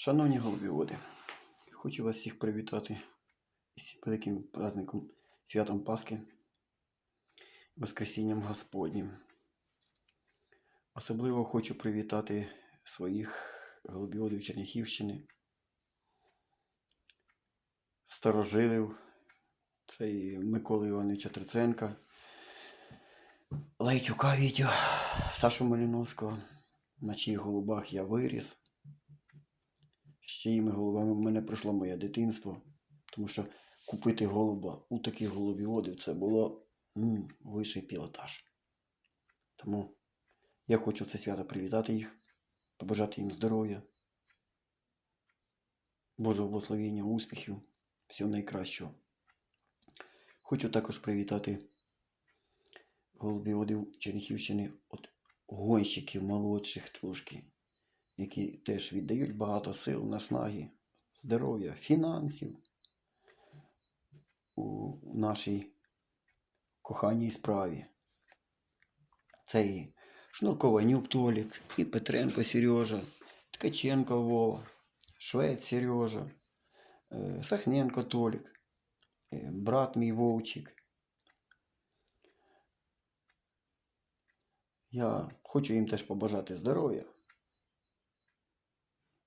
Шановні голубіводи, хочу вас всіх привітати із великим праздником святом Пасхи, Воскресінням Господнім. Особливо хочу привітати своїх голубіводів Черняхівщини, старожилів, це і Миколи Івановича Триценка, Лайчука Вітю, Сашу Маліновського, на чиїх голубах я виріс. З чиїми голубами в мене пройшло моє дитинство. Тому що купити голуба у таких голубіводів це було м, вищий пілотаж. Тому я хочу це свято привітати їх, побажати їм здоров'я, Божого благословення, успіхів, всього найкращого. Хочу також привітати голубіводів Черніхівщини от гонщиків молодших трошки які теж віддають багато сил, наснаги, здоров'я, фінансів у нашій коханій справі. Це і Шнуркованюк Толік, і Петренко Сережа, Ткаченко Вова, Швець Сережа, е, Сахненко Толік, е, брат мій Вовчик. Я хочу їм теж побажати здоров'я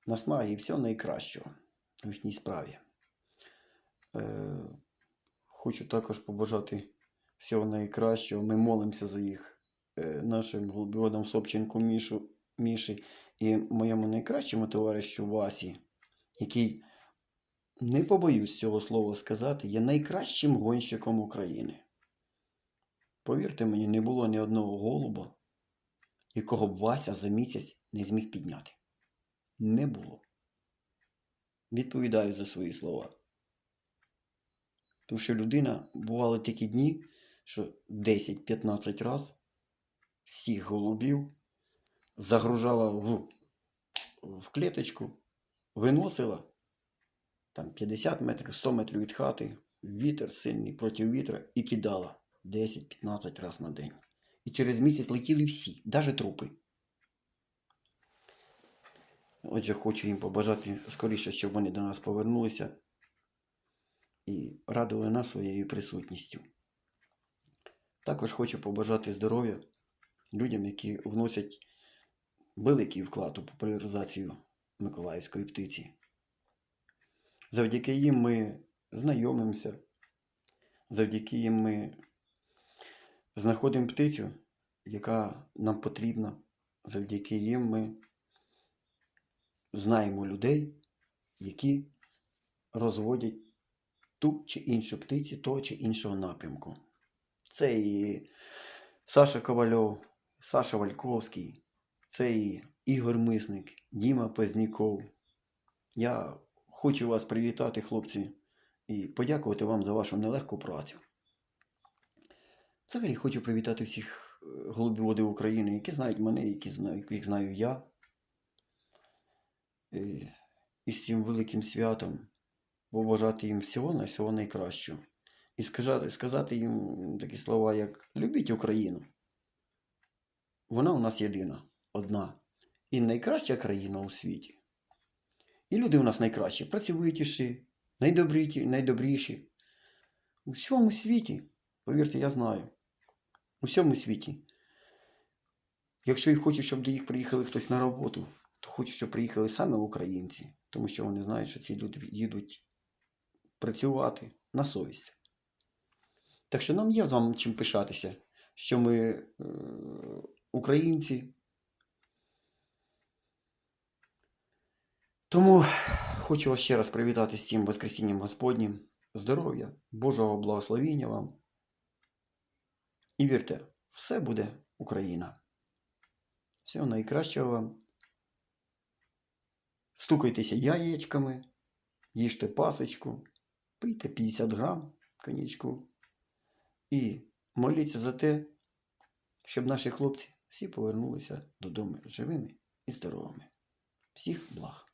наснаги і всього найкращого в їхній справі. Е, хочу також побажати всього найкращого. Ми молимося за їх е, нашим голубіводам Собченку Мішу, Міші і моєму найкращому товаришу Васі, який, не побоюсь цього слова сказати, є найкращим гонщиком України. Повірте мені, не було ні одного голуба, якого б Вася за місяць не зміг підняти не було. Відповідаю за свої слова. Тому що людина бували такі дні, що 10-15 разів всіх голубів загружала в, в клеточку, виносила там 50 метрів, 100 метрів від хати, вітер сильний проти вітра і кидала 10-15 разів на день. І через місяць летіли всі, навіть трупи. Отже, хочу їм побажати скоріше, щоб вони до нас повернулися і радували нас своєю присутністю. Також хочу побажати здоров'я людям, які вносять великий вклад у популяризацію миколаївської птиці. Завдяки їм ми знайомимося, завдяки їм ми знаходимо птицю, яка нам потрібна. Завдяки їм ми знаємо людей, які розводять ту чи іншу птицю того чи іншого напрямку. Це і Саша Ковальов, Саша Вальковський, це і Ігор Мисник, Діма Пезніков. Я хочу вас привітати, хлопці, і подякувати вам за вашу нелегку працю. Взагалі хочу привітати всіх е, голубіводів України, які знають мене, які знаю, яких знаю я. Е, із цим великим святом, побажати їм всього на всього найкращого. І сказати, їм такі слова, як любіть Україну. Вона у нас єдина, одна. І найкраща країна у світі. І люди у нас найкращі, працьовитіші, найдобріші, найдобріші. У всьому світі, повірте, я знаю, у всьому світі. Якщо їх хочуть, щоб до їх приїхали хтось на роботу, то хочу, щоб приїхали саме українці, тому що вони знають, що ці люди їдуть працювати на совість. Так що нам є з вами чим пишатися, що ми е, українці. Тому хочу вас ще раз привітати з цим Воскресінням Господнім. Здоров'я, Божого благословіння вам. І вірте, все буде Україна. Всього найкращого вам. Стукайтеся яєчками, їжте пасочку, пийте 50 грам конічку і моліться за те, щоб наші хлопці всі повернулися додому живими і здоровими. Всіх благ!